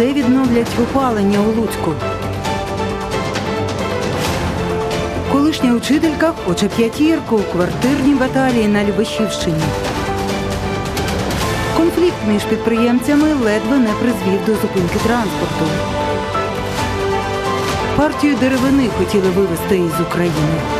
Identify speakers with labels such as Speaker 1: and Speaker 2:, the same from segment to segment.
Speaker 1: Де відновлять опалення у Луцьку? Колишня учителька хоче п'ятірку у квартирній баталії на Любешівщині. Конфлікт між підприємцями ледве не призвів до зупинки транспорту. Партію деревини хотіли вивезти із України.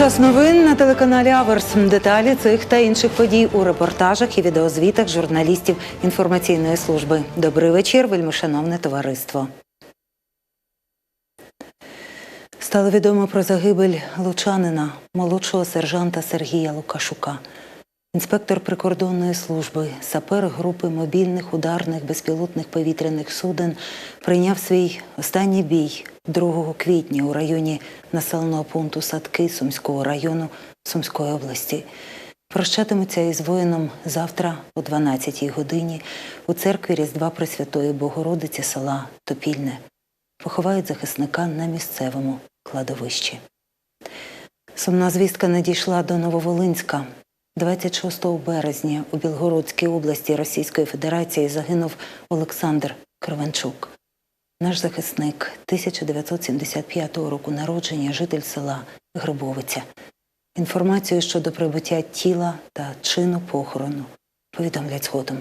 Speaker 1: Час новин на телеканалі Аверс. Деталі цих та інших подій у репортажах і відеозвітах журналістів інформаційної служби. Добрий вечір, вельмишановне товариство. Стало відомо про загибель лучанина, молодшого сержанта Сергія Лукашука. Інспектор прикордонної служби, сапер групи мобільних ударних безпілотних повітряних суден прийняв свій останній бій 2 квітня у районі населеного пункту Садки Сумського району Сумської області. Прощатимуться із воїном завтра о 12-й годині у церкві Різдва Пресвятої Богородиці села Топільне. Поховають захисника на місцевому кладовищі. Сумна звістка надійшла до Нововолинська. 26 березня у Білгородській області Російської Федерації загинув Олександр Кривенчук. Наш захисник 1975 року народження, житель села Грибовиця. Інформацію щодо прибуття тіла та чину похорону повідомлять згодом.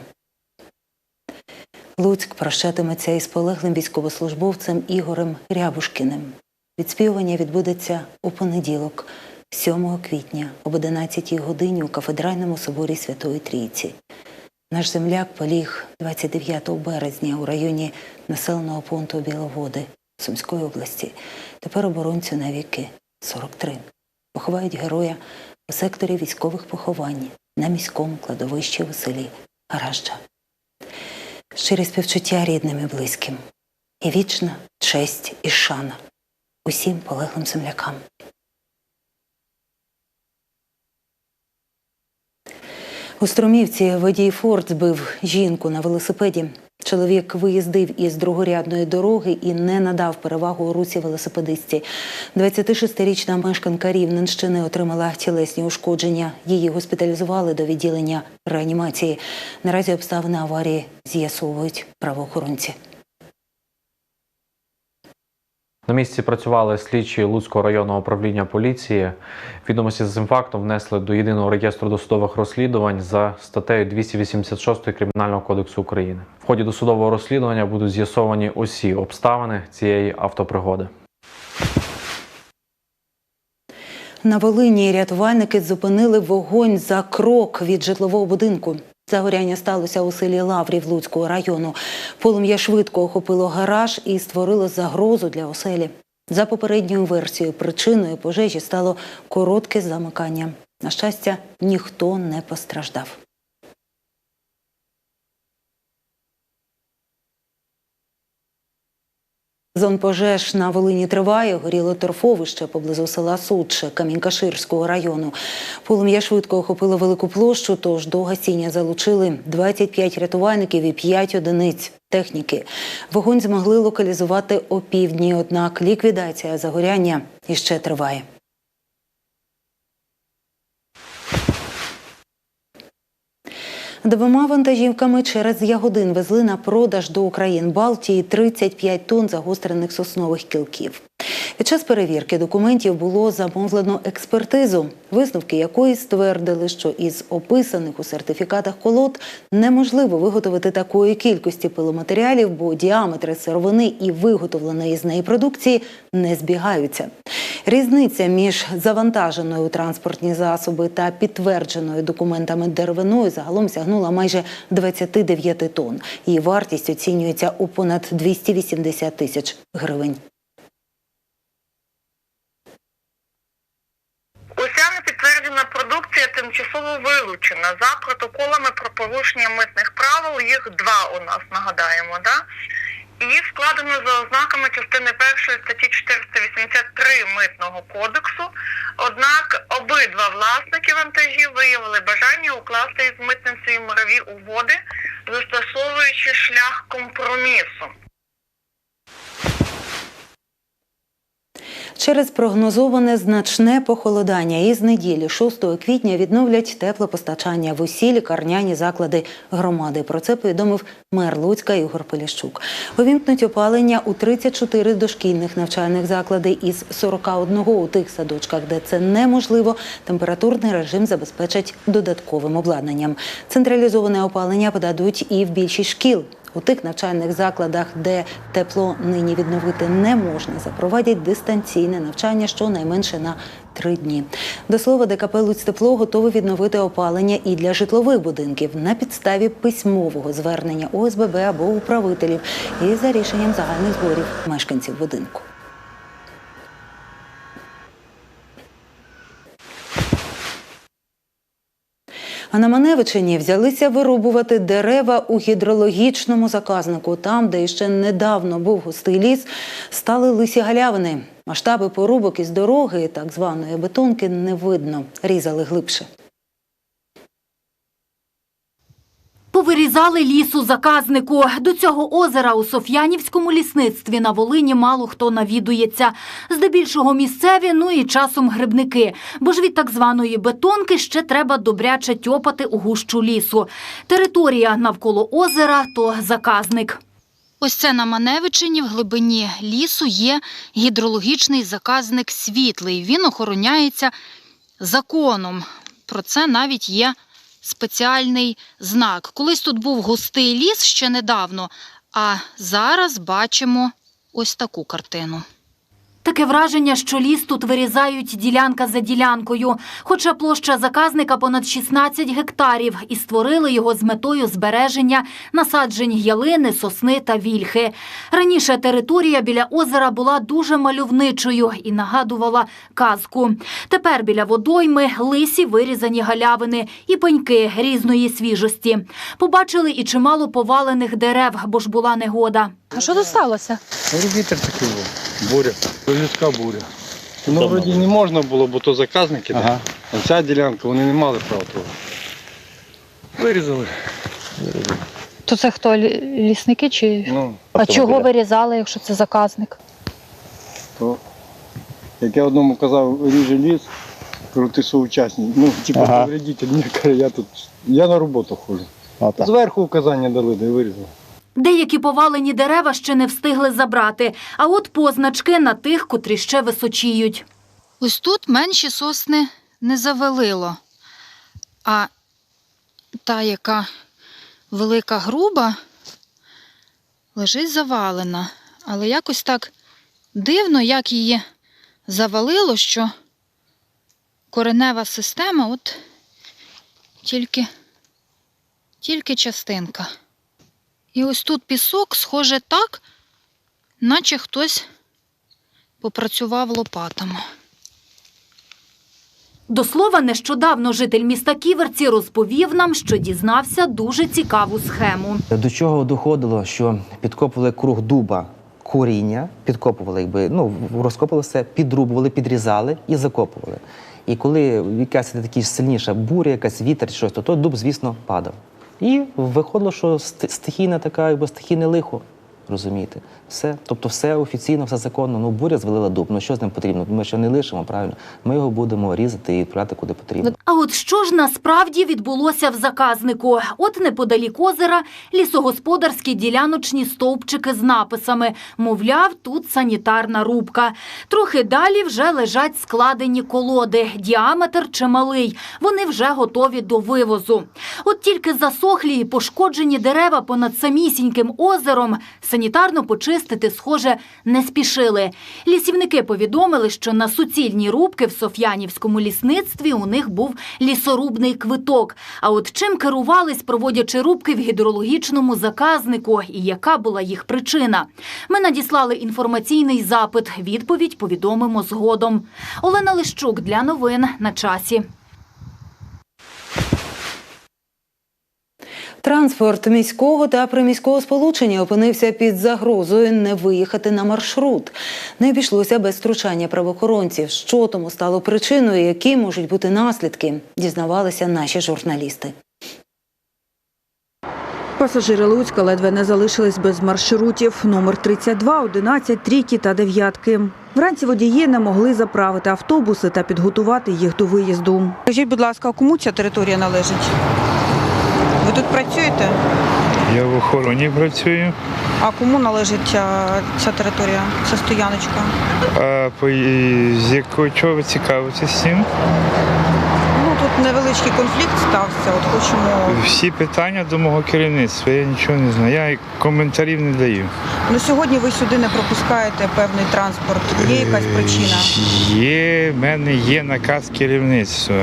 Speaker 1: Луцьк прощатиметься із полеглим військовослужбовцем Ігорем Рябушкіним. Відспівування відбудеться у понеділок, 7 квітня об 11 годині у кафедральному соборі Святої Трійці. Наш земляк поліг 29 березня у районі населеного пункту Біловоди Сумської області. Тепер оборонцю на віки 43. Поховають героя у секторі військових поховань на міському кладовищі у селі Гаражджа. Щирі співчуття рідним і близьким. І вічна честь і шана усім полеглим землякам. У Струмівці водій Форд збив жінку на велосипеді. Чоловік виїздив із другорядної дороги і не надав перевагу руці велосипедистці. 26-річна мешканка Рівненщини отримала тілесні ушкодження. Її госпіталізували до відділення реанімації. Наразі обставини аварії з'ясовують правоохоронці.
Speaker 2: На місці працювали слідчі Луцького районного управління поліції. Відомості з цим фактом внесли до єдиного реєстру досудових розслідувань за статтею 286 Кримінального кодексу України. В ході досудового розслідування будуть з'ясовані усі обставини цієї автопригоди.
Speaker 1: На Волині рятувальники зупинили вогонь за крок від житлового будинку. Загоряння сталося у селі Лаврів Луцького району. Полум'я швидко охопило гараж і створило загрозу для оселі. За попередньою версією, причиною пожежі стало коротке замикання. На щастя, ніхто не постраждав. Зон пожеж на Волині триває. Горіло торфовище поблизу села Судче Камінькаширського району. Полум'я швидко охопило велику площу, тож до гасіння залучили 25 рятувальників і 5 одиниць техніки. Вогонь змогли локалізувати опівдні, однак ліквідація загоряння іще триває. Двома вантажівками через Ягодин везли на продаж до України Балтії 35 тонн загострених соснових кілків. Під час перевірки документів було замовлено експертизу, висновки якої ствердили, що із описаних у сертифікатах колод неможливо виготовити такої кількості пиломатеріалів, бо діаметри сировини і виготовленої з неї продукції не збігаються. Різниця між завантаженою у транспортні засоби та підтвердженою документами деревиною загалом сягнула майже 29 тонн. Її вартість оцінюється у понад 280 тисяч гривень.
Speaker 3: Тимчасово вилучена за протоколами про порушення митних правил. Їх два у нас нагадаємо. Да? І складено за ознаками частини першої статті 483 митного кодексу. Однак обидва власники вантажів виявили бажання укласти із митницею мирові угоди, застосовуючи шлях компромісу.
Speaker 1: Через прогнозоване значне похолодання із неділі 6 квітня відновлять теплопостачання в усі лікарняні заклади громади. Про це повідомив мер Луцька Ігор Поліщук. Увімкнуть опалення у 34 дошкільних навчальних заклади із 41 у тих садочках, де це неможливо. Температурний режим забезпечать додатковим обладнанням. Централізоване опалення подадуть і в більшість шкіл. У тих навчальних закладах, де тепло нині відновити не можна, запровадять дистанційне навчання щонайменше на три дні. До слова, ДКП «Луцьтепло» готове відновити опалення і для житлових будинків на підставі письмового звернення ОСББ або управителів і за рішенням загальних зборів мешканців будинку. А на Маневичині взялися вирубувати дерева у гідрологічному заказнику. Там, де ще недавно був густий ліс, стали лисі галявини. Масштаби порубок із дороги, так званої бетонки, не видно. Різали глибше.
Speaker 4: Повирізали ліс у заказнику. До цього озера у Соф'янівському лісництві на Волині мало хто навідується. Здебільшого місцеві, ну і часом грибники. Бо ж від так званої бетонки ще треба добряче тьопати у гущу лісу. Територія навколо озера то заказник. Ось це на Маневичині в глибині лісу є гідрологічний заказник світлий. Він охороняється законом. Про це навіть є спеціальний знак. Колись тут був густий ліс ще недавно, а зараз бачимо ось таку картину. Таке враження, що ліс тут вирізають ділянка за ділянкою. Хоча площа заказника понад 16 гектарів і створили його з метою збереження насаджень ялини, сосни та вільхи. Раніше територія біля озера була дуже мальовничою і нагадувала казку. Тепер біля водойми лисі вирізані галявини і пеньки різної свіжості. Побачили і чимало повалених дерев, бо ж була негода.
Speaker 5: А що тут сталося?
Speaker 6: Вітер такий був. Буря. Людська буря. Ну, вроді не можна було, бо то заказники. Ага. А ця ділянка, вони не мали права того. Вирізали.
Speaker 5: То це хто лі- лісники чи.
Speaker 6: Ну,
Speaker 5: А чого вирізали, якщо це заказник?
Speaker 6: то, як я одному казав, ріже ліс, кажу, ти соучасник. Ну, типу,
Speaker 7: Ага.
Speaker 6: повредитель. Ні, каже, я тут, я на роботу ходжу.
Speaker 7: Отак.
Speaker 6: Зверху указання дали, де вирізали.
Speaker 4: Деякі повалені дерева ще не встигли забрати, а от позначки на тих, котрі ще височіють. Ось тут менші сосни не завалило. А та, яка велика груба, лежить завалена. Але якось так дивно, як її завалило, що коренева система от тільки, тільки частинка. І ось тут пісок схоже так, наче хтось попрацював лопатами. До слова, нещодавно житель міста Ківерці розповів нам, що дізнався дуже цікаву схему.
Speaker 8: До чого доходило, що підкопували круг дуба коріння, підкопували, якби ну розкопували все, підрубували, підрізали і закопували. І коли якась така сильніша буря, якась вітер, чи щось, то той дуб, звісно, падав. І виходило, що ст- стихійна така, якби стихійне лихо. Розумієте, все, тобто все офіційно, все законно. Ну буря звалила дуб. Ну що з ним потрібно? Ми ще не лишимо, правильно. Ми його будемо різати і відправляти куди потрібно.
Speaker 4: А от що ж насправді відбулося в заказнику? От неподалік озера лісогосподарські діляночні стовпчики з написами. Мовляв, тут санітарна рубка. Трохи далі вже лежать складені колоди. Діаметр чималий. Вони вже готові до вивозу. От тільки засохлі і пошкоджені дерева понад самісіньким озером санітарно почистити, схоже, не спішили. Лісівники повідомили, що на суцільні рубки в Соф'янівському лісництві у них був лісорубний квиток. А от чим керувались, проводячи рубки в гідрологічному заказнику, і яка була їх причина? Ми надіслали інформаційний запит. Відповідь повідомимо згодом. Олена Лищук для новин на часі.
Speaker 1: Транспорт міського та приміського сполучення опинився під загрозою не виїхати на маршрут. Не обійшлося без втручання правоохоронців. Що тому стало причиною, які можуть бути наслідки, дізнавалися наші журналісти.
Speaker 7: Пасажири Луцька ледве не залишились без маршрутів номер 32, 11, трійки та дев'ятки. Вранці водії не могли заправити автобуси та підготувати їх до виїзду. Скажіть, будь ласка, кому ця територія належить? Тут працюєте?
Speaker 9: Я в охороні працюю,
Speaker 7: А кому належить ця, ця територія, ця стояночка?
Speaker 9: а по, з якого чого ви цікавитесь цим?
Speaker 7: Невеличкий конфлікт стався. От хочемо.
Speaker 9: Всі питання до мого керівництва, я нічого не знаю. Я коментарів не даю.
Speaker 7: Ну сьогодні ви сюди не пропускаєте певний транспорт. Є якась причина?
Speaker 9: Є, в мене є наказ керівництва.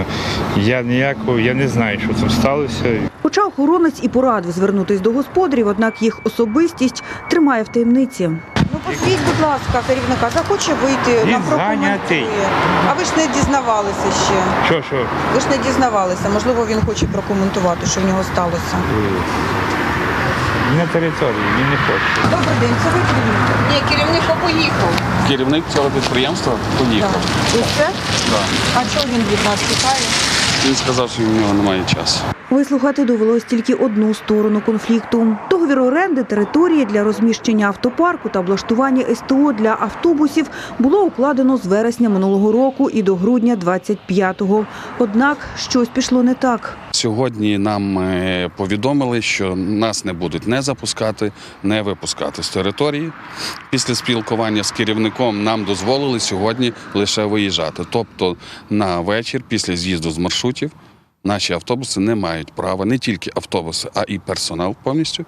Speaker 9: Я ніякого, я не знаю, що там сталося.
Speaker 7: Хоча охоронець і порадив звернутись до господарів, однак їх особистість тримає в таємниці. Ну, позвіть, будь ласка, керівника, захоче вийти
Speaker 9: Він
Speaker 7: нам прокоментує.
Speaker 9: зайнятий.
Speaker 7: А ви ж не дізнавалися ще.
Speaker 9: Що, що?
Speaker 7: Ви ж не дізнавалися. Можливо, він хоче прокоментувати, що в нього сталося.
Speaker 9: На території, він не хоче.
Speaker 7: Добрий день, це ви керівник? Ні, керівник поїхав.
Speaker 10: Керівник цього підприємства поїхав.
Speaker 7: І все?
Speaker 10: Да.
Speaker 7: А чого він від нас тікає?
Speaker 10: Він сказав, що в нього немає часу.
Speaker 7: Вислухати довелось тільки одну сторону конфлікту. Договір оренди території для розміщення автопарку та облаштування СТО для автобусів було укладено з вересня минулого року і до грудня 25-го. Однак щось пішло не так.
Speaker 10: Сьогодні нам е, повідомили, що нас не будуть не запускати, не випускати з території. Після спілкування з керівником нам дозволили сьогодні лише виїжджати. Тобто на вечір, після з'їзду з маршрутів, наші автобуси не мають права, не тільки автобуси, а і персонал повністю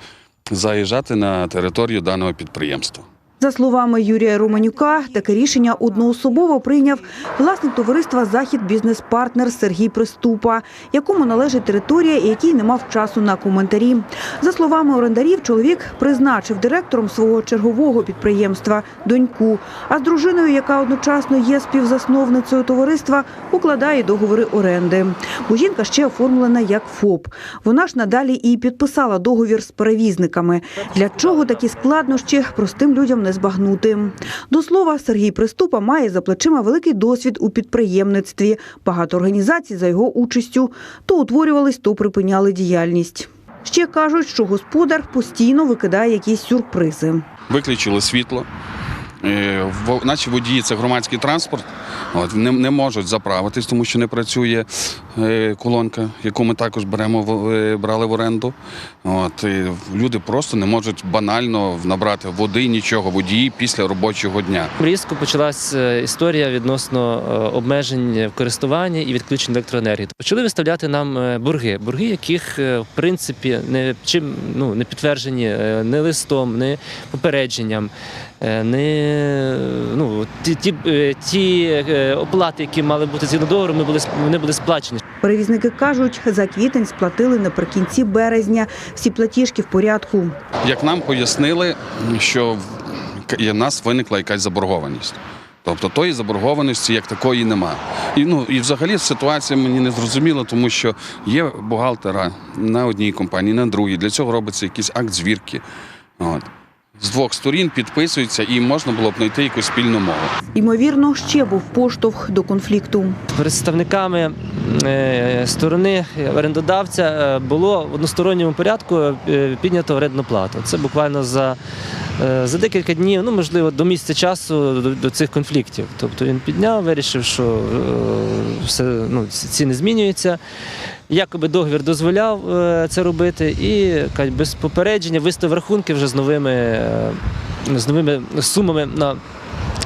Speaker 10: заїжджати на територію даного підприємства.
Speaker 7: За словами Юрія Романюка, таке рішення одноособово прийняв власник товариства Захід бізнес-партнер Сергій Приступа, якому належить територія і який не мав часу на коментарі. За словами орендарів, чоловік призначив директором свого чергового підприємства доньку. А з дружиною, яка одночасно є співзасновницею товариства, укладає договори оренди. Бо жінка ще оформлена як ФОП. Вона ж надалі і підписала договір з перевізниками. Для чого такі складнощі простим людям не збагнути? До слова, Сергій Приступа має за плечима великий досвід у підприємництві. Багато організацій за його участю то утворювались, то припиняли діяльність. Ще кажуть, що господар постійно викидає якісь сюрпризи.
Speaker 10: виключили світло. Е, Наші водії це громадський транспорт, от, не, не можуть заправитись, тому що не працює е, колонка, яку ми також беремо е, брали в оренду. От, і люди просто не можуть банально набрати води, нічого, водії після робочого дня.
Speaker 11: Різко почалася історія відносно е, обмежень в користуванні і відключень електроенергії. Почали виставляти нам е, борги, борги, яких е, в принципі не чим ну не підтверджені е, не листом, не попередженням, е, не ну ті, ті, е, ті е, оплати, які мали бути згідно договору, ми були вони були сплачені.
Speaker 7: Перевізники кажуть, за квітень сплатили наприкінці березня. Всі платіжки в порядку.
Speaker 10: Як нам пояснили, що в нас виникла якась заборгованість. Тобто тої заборгованості як такої нема. І ну і взагалі ситуація мені не зрозуміла, тому що є бухгалтера на одній компанії, на другій. Для цього робиться якийсь акт звірки. От. З двох сторін підписуються і можна було б знайти якусь спільну мову.
Speaker 7: Ймовірно, ще був поштовх до конфлікту.
Speaker 11: представниками е, сторони орендодавця е, було в односторонньому порядку е, піднято орендну плату. Це буквально за, за декілька днів, ну можливо, до місяця часу до, до цих конфліктів. Тобто він підняв, вирішив, що все ну, ціни змінюються. Якоби договір дозволяв е, це робити, і без попередження виставив рахунки вже з новими, е, з новими сумами на,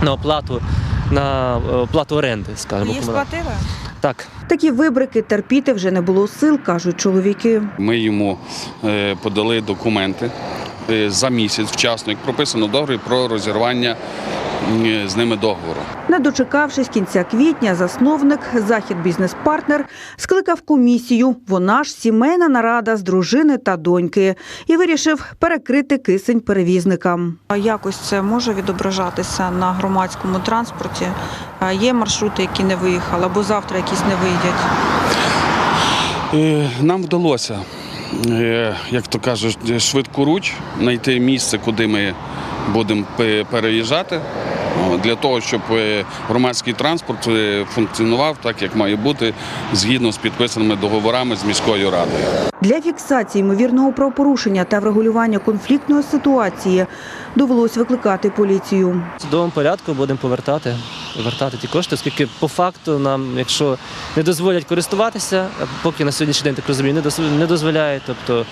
Speaker 11: на оплату. На е, оплату оренди, скажімо. комунальної.
Speaker 7: сплатили?
Speaker 11: Так.
Speaker 7: Такі вибрики терпіти вже не було сил, кажуть чоловіки.
Speaker 10: Ми йому подали документи за місяць вчасно, як прописано в договорі про розірвання з ними договору.
Speaker 7: Не дочекавшись кінця квітня, засновник Захід бізнес-партнер скликав комісію. Вона ж сімейна нарада з дружини та доньки і вирішив перекрити кисень перевізникам. Якось це може відображатися на громадському транспорті. Є маршрути, які не виїхали, або завтра якісь не вийдуть.
Speaker 10: Е, Нам вдалося, е, як то кажуть, швидкоруч знайти місце, куди ми будемо переїжджати. Для того, щоб е, громадський транспорт е, функціонував так, як має бути, згідно з підписаними договорами з міською радою.
Speaker 7: Для фіксації ймовірного правопорушення та врегулювання конфліктної ситуації довелось викликати поліцію.
Speaker 11: В судовому порядку будемо повертати, вертати ті кошти, оскільки по факту нам, якщо не дозволять користуватися, поки на сьогоднішній день так розумію, не доз- не дозволяють. Тобто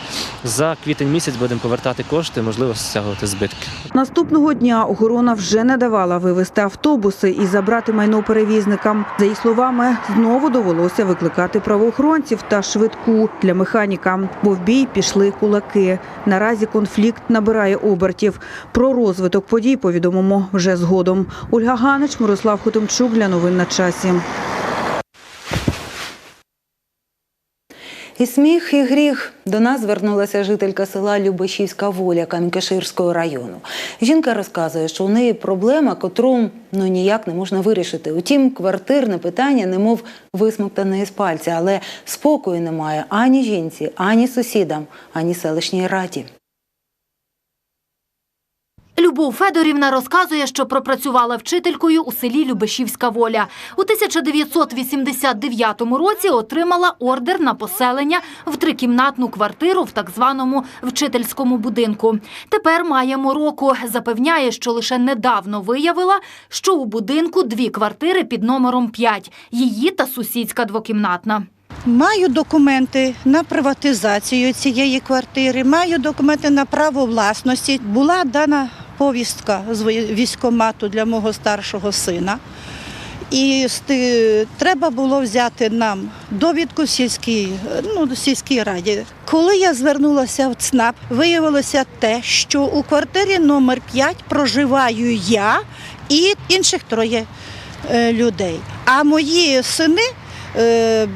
Speaker 11: за квітень місяць будемо повертати кошти, можливо, стягувати збитки.
Speaker 7: Наступного дня охорона вже не давала вивезти автобуси і забрати майно перевізникам. За її словами, знову довелося викликати правоохоронців та швидку для механіка, бо в бій пішли кулаки. Наразі конфлікт набирає обертів. Про розвиток подій повідомимо вже згодом. Ольга Ганич, Мирослав Хотимчук для новин на часі.
Speaker 1: І сміх, і гріх. До нас звернулася жителька села Любешівська Воля Кам'янкаширського району. Жінка розказує, що у неї проблема, котру ну ніяк не можна вирішити. Утім, квартирне питання, немов висмоктане із пальця, але спокою немає ані жінці, ані сусідам, ані селищній раді.
Speaker 4: Любов Федорівна розказує, що пропрацювала вчителькою у селі Любешівська Воля. У 1989 році отримала ордер на поселення в трикімнатну квартиру в так званому вчительському будинку. Тепер має мороку. Запевняє, що лише недавно виявила, що у будинку дві квартири під номером 5 – її та сусідська двокімнатна.
Speaker 12: Маю документи на приватизацію цієї квартири, маю документи на право власності. Була дана повістка з військкомату для мого старшого сина. І треба було взяти нам довідку в сільській, ну, сільській раді. Коли я звернулася в ЦНАП, виявилося те, що у квартирі номер 5 проживаю я і інших троє е, людей. А мої сини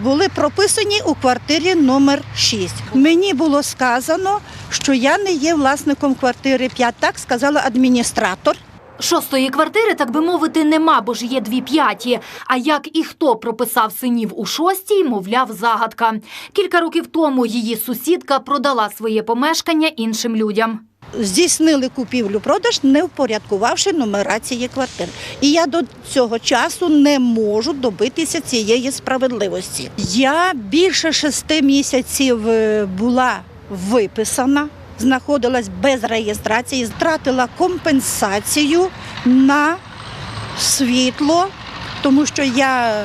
Speaker 12: були прописані у квартирі номер 6. Мені було сказано, що я не є власником квартири 5, так сказала адміністратор.
Speaker 4: Шостої квартири, так би мовити, нема, бо ж є дві п'яті. А як і хто прописав синів у шостій, мовляв, загадка. Кілька років тому її сусідка продала своє помешкання іншим людям.
Speaker 12: Здійснили купівлю-продаж, не впорядкувавши нумерації квартир. І я до цього часу не можу добитися цієї справедливості. Я більше шести місяців е, була виписана, знаходилась без реєстрації, втратила компенсацію на світло, тому що я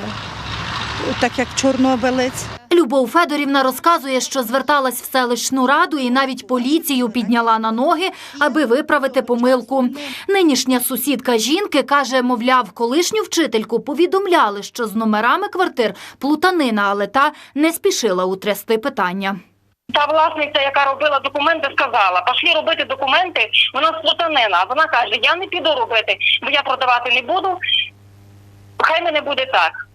Speaker 12: так як чорнобилець.
Speaker 4: Любов Федорівна розказує, що зверталась в селищну раду і навіть поліцію підняла на ноги, аби виправити помилку. Нинішня сусідка жінки каже, мовляв, колишню вчительку повідомляли, що з номерами квартир плутанина, але та не спішила утрясти питання.
Speaker 3: Та власниця, яка робила документи, сказала, пошли робити документи, вона сплутанина. Вона каже, я не піду робити, бо я продавати не буду, хай мене буде так.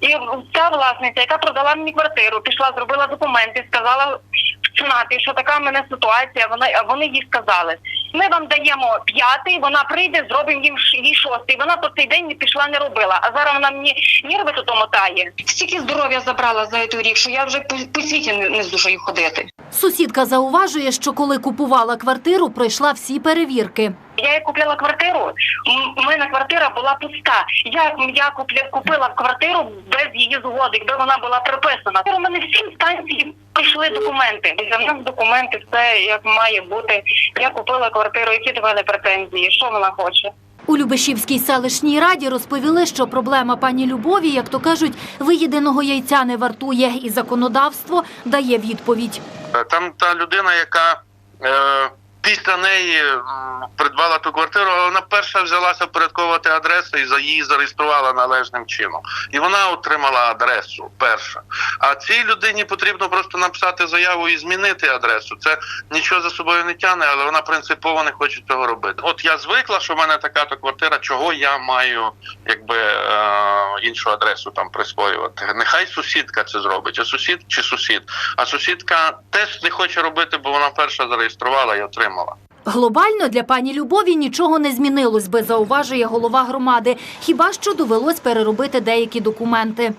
Speaker 3: І ця власниця, яка продала мені квартиру, пішла, зробила документи, сказала в ЦНАПі, що така в мене ситуація. Вона вони їй сказали. Ми вам даємо п'ятий, вона прийде, зробимо їм їй шостий. Вона по цей день не пішла, не робила. А зараз вона мені нерви тут мотає. Стільки здоров'я забрала за цей рік, що я вже по, по світі не, не здужаю ходити.
Speaker 4: Сусідка зауважує, що коли купувала квартиру, пройшла всі перевірки.
Speaker 3: Я як купила квартиру, у мене квартира була пуста. Як я купля, купила квартиру без її згоди, якби вона була приписана. У мене всі інстанції прийшли документи. За нас документи, все як має бути. Я купила квартиру, які до мене претензії, що вона хоче.
Speaker 4: У Любешівській селищній раді розповіли, що проблема пані Любові, як то кажуть, виїденого яйця не вартує, і законодавство дає відповідь.
Speaker 13: Там та людина, яка е, після неї придбала ту квартиру, вона перша взялася впорядковувати адресу і її зареєструвала належним чином. І вона отримала адресу перша. А цій людині потрібно просто написати заяву і змінити адресу. Це нічого за собою не тягне, але вона принципово не хоче цього робити. От я звикла, що в мене така то квартира, чого я маю якби е, іншу адресу там присвоювати. Нехай сусідка це зробить, а сусід чи сусід. А сусідка теж не хоче робити, бо вона перша зареєструвала і отримала.
Speaker 4: Глобально для пані Любові нічого не змінилось би, зауважує голова громади. Хіба що довелось переробити деякі документи.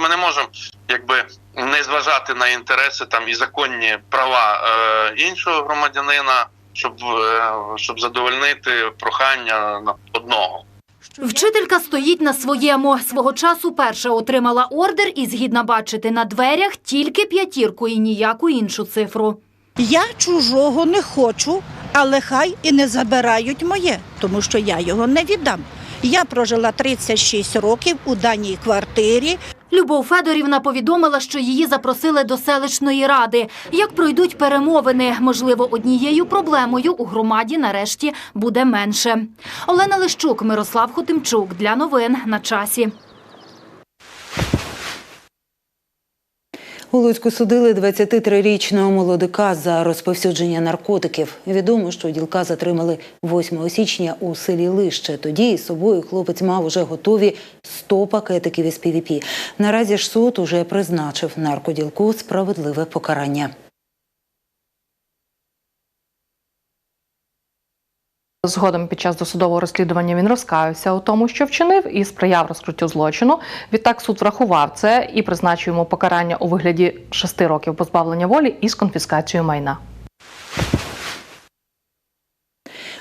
Speaker 13: Ми не можемо якби не зважати на інтереси там і законні права е, іншого громадянина, щоб, е, щоб задовольнити прохання на одного.
Speaker 4: Вчителька стоїть на своєму. Свого часу перша отримала ордер і згідна бачити на дверях тільки п'ятірку і ніяку іншу цифру.
Speaker 12: Я чужого не хочу, але хай і не забирають моє, тому що я його не віддам. Я прожила 36 років у даній квартирі.
Speaker 4: Любов Федорівна повідомила, що її запросили до селищної ради. Як пройдуть перемовини, можливо, однією проблемою у громаді нарешті буде менше. Олена Лищук, Мирослав Хотимчук для новин на часі.
Speaker 1: У Луцьку судили 23-річного молодика за розповсюдження наркотиків. Відомо, що ділка затримали 8 січня у селі Лище. Тоді із собою хлопець мав уже готові 100 пакетиків із ПВП. Наразі ж суд уже призначив наркоділку справедливе покарання.
Speaker 14: Згодом під час досудового розслідування він розкаявся у тому, що вчинив, і сприяв розкриттю злочину. Відтак суд врахував це і призначив йому покарання у вигляді шести років позбавлення волі із конфіскацією майна.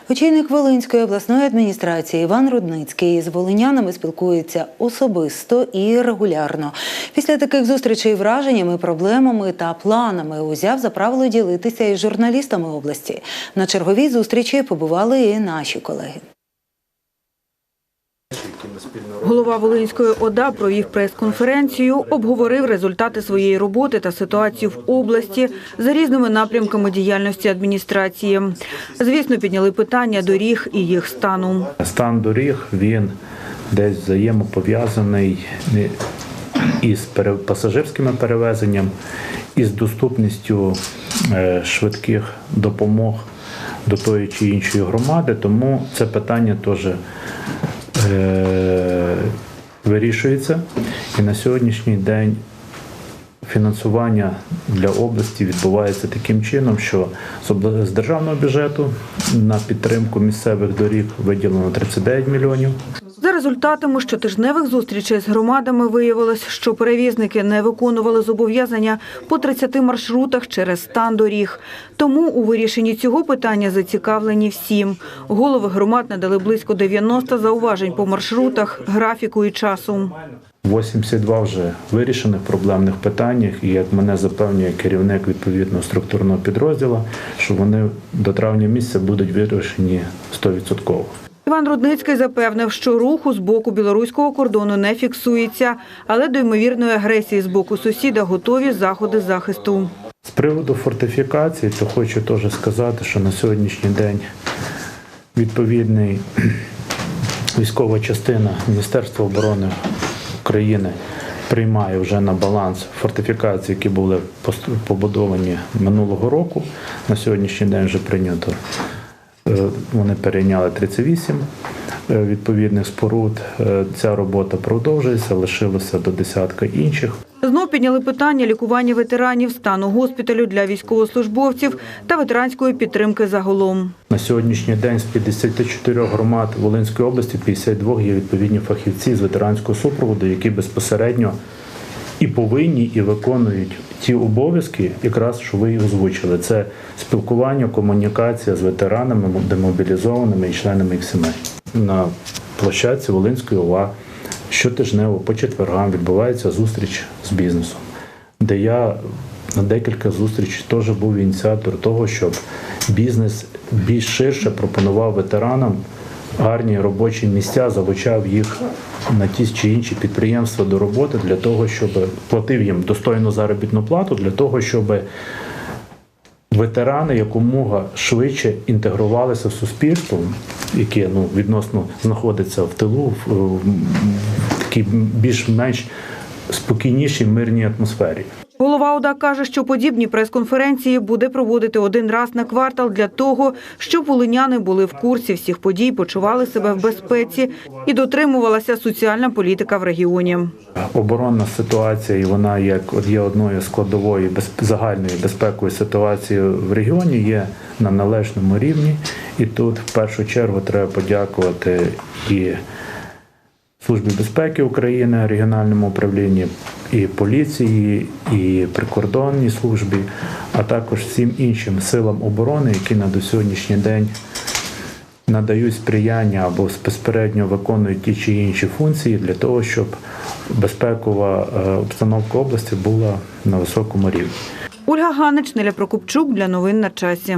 Speaker 1: Очільник Волинської обласної адміністрації Іван Рудницький з волинянами спілкується особисто і регулярно. Після таких зустрічей враженнями, проблемами та планами узяв за правило ділитися із журналістами області. На черговій зустрічі побували і наші колеги.
Speaker 7: Голова Волинської ОДА провів прес-конференцію, обговорив результати своєї роботи та ситуацію в області за різними напрямками діяльності адміністрації. Звісно, підняли питання доріг і їх стану.
Speaker 15: Стан доріг він десь взаємопов'язаний із пасажирськими перевезенням, із доступністю е, швидких допомог до тої чи іншої громади. Тому це питання теж е, вирішується. І на сьогоднішній день фінансування для області відбувається таким чином, що з державного бюджету на підтримку місцевих доріг виділено 39 мільйонів.
Speaker 7: Результатами щотижневих зустрічей з громадами виявилось, що перевізники не виконували зобов'язання по 30 маршрутах через стан доріг. Тому у вирішенні цього питання зацікавлені всім. Голови громад надали близько 90 зауважень по маршрутах, графіку і часу.
Speaker 15: 82 вже вирішених проблемних питаннях, і як мене запевнює керівник відповідного структурного підрозділу, що вони до травня місяця будуть вирішені 100%.
Speaker 7: Іван Рудницький запевнив, що руху з боку білоруського кордону не фіксується, але до ймовірної агресії з боку сусіда готові заходи захисту.
Speaker 15: З приводу фортифікації, то хочу теж сказати, що на сьогоднішній день відповідний військова частина Міністерства оборони України приймає вже на баланс фортифікації, які були побудовані минулого року. На сьогоднішній день вже прийнято. Е, Вони перейняли 38 е, відповідних споруд. Е, Ця робота продовжується, лишилося до десятка інших.
Speaker 7: Знов підняли питання лікування ветеранів, стану госпіталю для військовослужбовців та ветеранської підтримки загалом.
Speaker 15: На сьогоднішній день з 54 громад Волинської області 52 є відповідні фахівці з ветеранського супроводу, які безпосередньо і повинні, і виконують ті обов'язки, якраз що ви і озвучили. Це спілкування, комунікація з ветеранами, демобілізованими і членами їх сімей. На площадці Волинської ОВА щотижнево по четвергам відбувається зустріч з бізнесом, де я на декілька зустрічей теж був ініціатор того, щоб бізнес більш ширше пропонував ветеранам гарні робочі місця, залучав їх на ті чи інші підприємства до роботи для того, щоб платив їм достойну заробітну плату, для того, щоб ветерани якомога швидше інтегрувалися в суспільство, яке ну, відносно знаходиться в тилу, в, в, такій більш-менш спокійнішій мирній атмосфері.
Speaker 7: Голова ОДА каже, що подібні прес-конференції буде проводити один раз на квартал для того, щоб волиняни були в курсі всіх подій, почували себе в безпеці і дотримувалася соціальна політика в регіоні.
Speaker 15: Оборонна ситуація, і вона як є одною з складової загальної безпекової ситуації в регіоні, є на належному рівні. І тут в першу чергу треба подякувати і Службі безпеки України, регіональному управлінні, і поліції, і прикордонній службі, а також всім іншим силам оборони, які на до сьогоднішній день надають сприяння або безпосередньо виконують ті чи інші функції для того, щоб безпекова е, обстановка області була на високому рівні.
Speaker 7: Ольга Ганич, Неля Прокопчук для новин на часі.